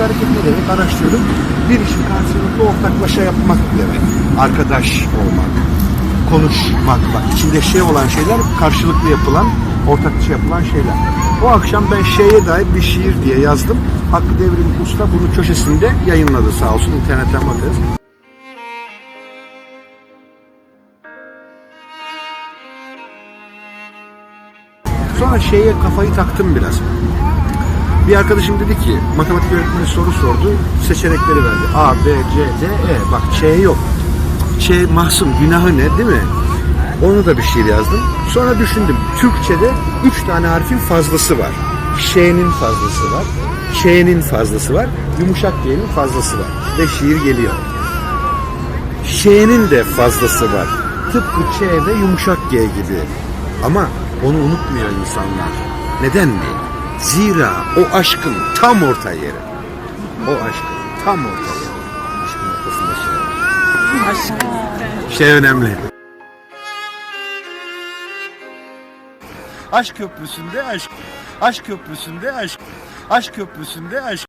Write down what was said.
karşı hareket ne demek? Araştırdım. Bir işi karşılıklı ortaklaşa yapmak demek. Arkadaş olmak, konuşmak. Bak içinde şey olan şeyler karşılıklı yapılan, ortaklaşa yapılan şeyler. O akşam ben şeye dair bir şiir diye yazdım. Hakkı Devrim Usta bunu köşesinde yayınladı sağ olsun. internetten bakarız. Sonra şeye kafayı taktım biraz. Bir arkadaşım dedi ki matematik öğretmeni soru sordu. Seçenekleri verdi. A, B, C, D, E. Bak Ç yok. Ç mahzun günahı ne değil mi? Onu da bir şiir yazdım. Sonra düşündüm. Türkçe'de üç tane harfin fazlası var. Ş'nin fazlası var. Ç'nin fazlası var. Yumuşak G'nin fazlası var. Ve şiir geliyor. Ş'nin de fazlası var. Tıpkı Ç ve yumuşak G gibi. Ama onu unutmuyor insanlar. Neden mi? Zira o aşkın tam orta yeri. O aşkın tam orta yeri. Aşkın ortasında şey var. Aşk. Şey önemli. Aşk köprüsünde aşk. Aşk köprüsünde aşk. Aşk köprüsünde aşk.